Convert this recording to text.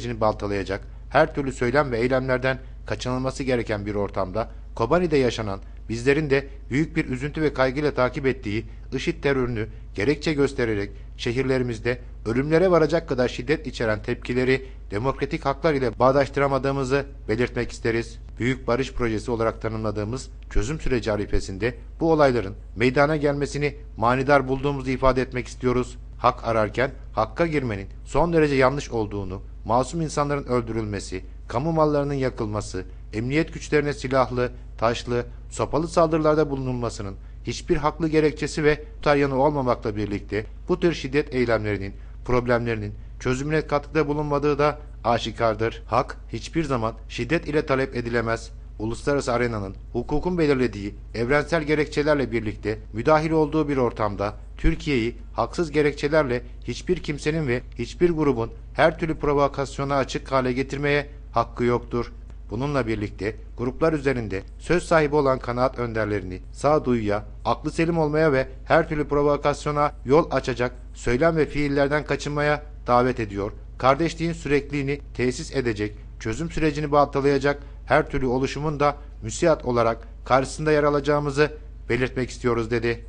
sürecini baltalayacak her türlü söylem ve eylemlerden kaçınılması gereken bir ortamda Kobani'de yaşanan bizlerin de büyük bir üzüntü ve kaygıyla takip ettiği IŞİD terörünü gerekçe göstererek şehirlerimizde ölümlere varacak kadar şiddet içeren tepkileri demokratik haklar ile bağdaştıramadığımızı belirtmek isteriz. Büyük Barış Projesi olarak tanımladığımız çözüm süreci arifesinde bu olayların meydana gelmesini manidar bulduğumuzu ifade etmek istiyoruz. Hak ararken hakka girmenin son derece yanlış olduğunu, masum insanların öldürülmesi, kamu mallarının yakılması, emniyet güçlerine silahlı, taşlı, sopalı saldırılarda bulunulmasının hiçbir haklı gerekçesi ve tutar yanı olmamakla birlikte bu tür şiddet eylemlerinin, problemlerinin çözümüne katkıda bulunmadığı da aşikardır. Hak hiçbir zaman şiddet ile talep edilemez. Uluslararası arenanın hukukun belirlediği evrensel gerekçelerle birlikte müdahil olduğu bir ortamda Türkiye'yi haksız gerekçelerle hiçbir kimsenin ve hiçbir grubun her türlü provokasyona açık hale getirmeye hakkı yoktur. Bununla birlikte gruplar üzerinde söz sahibi olan kanaat önderlerini sağduyuya, aklı selim olmaya ve her türlü provokasyona yol açacak söylem ve fiillerden kaçınmaya davet ediyor. Kardeşliğin sürekliliğini tesis edecek, çözüm sürecini baltalayacak her türlü oluşumun da müsiat olarak karşısında yer alacağımızı belirtmek istiyoruz dedi.